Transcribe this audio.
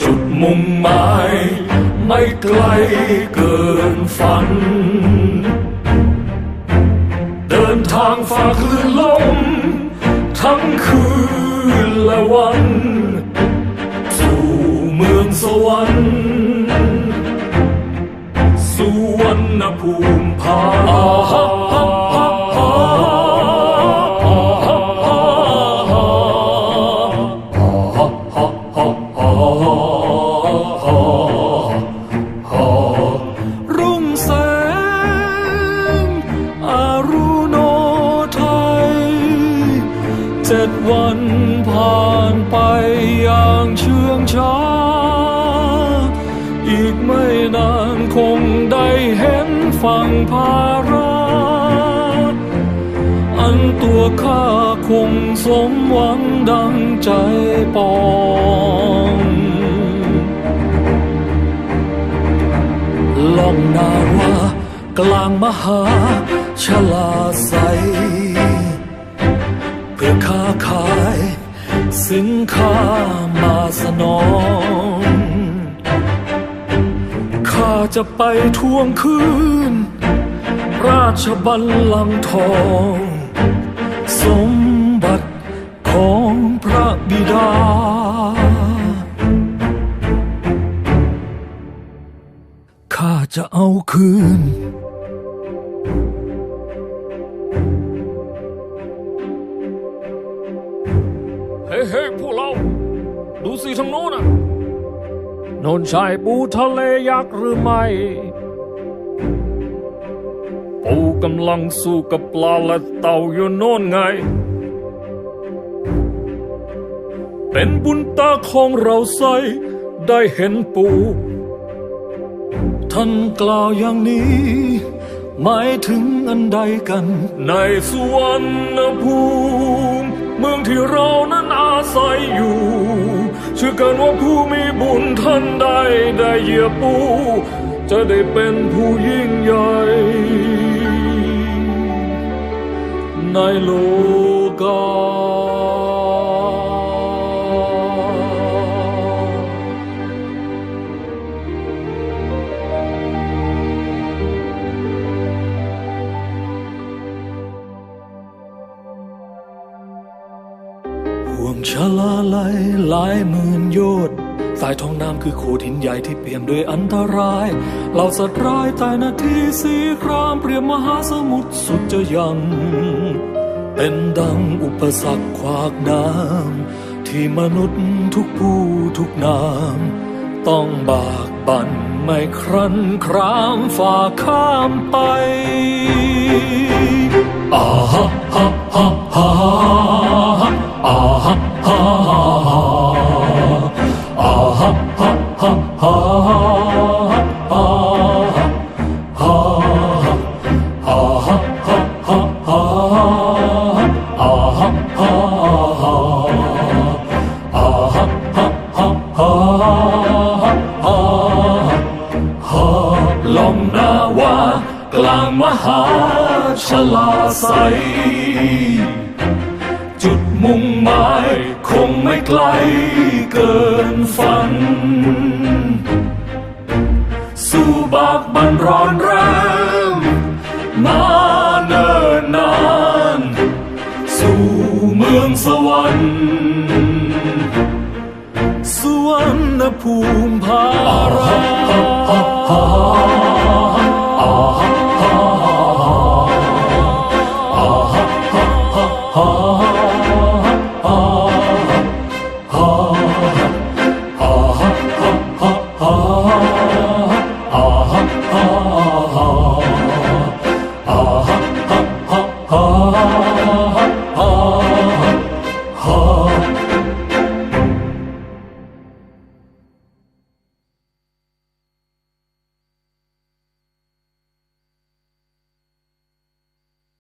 จุดมุ่งหมายไม่ไกลเกินฝัน เดินทางฝ่าคลื่นลม ทั้งคืนและวัน สู่เมืองสวรรค์สุวรรณภูมิพา งพาราอันตัวข้าคงสมหวังดังใจปองล่องนาวากลางมหาชลาไซเพื่อค้าขายสินค้ามาสนองข้าจะไปทวงคืน ราชบัลลังก์ทอง สมบัติของพระบิดา ข้าจะเอาคืน เฮ้ยเฮ้ยพวกเรา ดูสิทางโน้นน่ะ นนชายปูทะเลยักษ์หรือไม่ ปูกำลังสู้กับปลาและเต่าอยู่โน่นไง เป็นบุญตาของเราใสได้เห็นปูท่านกล่าวอย่างนี้ หมายถึงอันใดกัน ในสวรรณภูมิเมืองที่เรานั้นอาศัยอยู่เชื่อกันว่าผู้มีบุญท่านใดได้เหยียบปูจะได้เป็นผู้ยิ่งใหญ่ ในโลกาห่วงชะลาไหลหลายหมื่นโยชน์ สายท้องน้ำคือโขดหินใหญ่ที่เปี่ยมด้วยอันตรายเหล่าสัตว์ร้ายตายนาทีสีครามเปรียบมหาสมุทรสุดจะยัง เป็นดังอุปสรรคขวากน้ำที่มนุษย์ทุกผู้ทุกนาม ต้องบากบั่นไม่ครั้นครามฝ่าข้ามไปอาฮะฮะฮะฮะ กลางมหาชลาไซจุดมุ่งหมายคงไม่ไกลเกินฝัน สู่บากบันร้อนแรงมาเนิ่นนาน สู่เมืองสวรรค์สวรรณภูมิพารา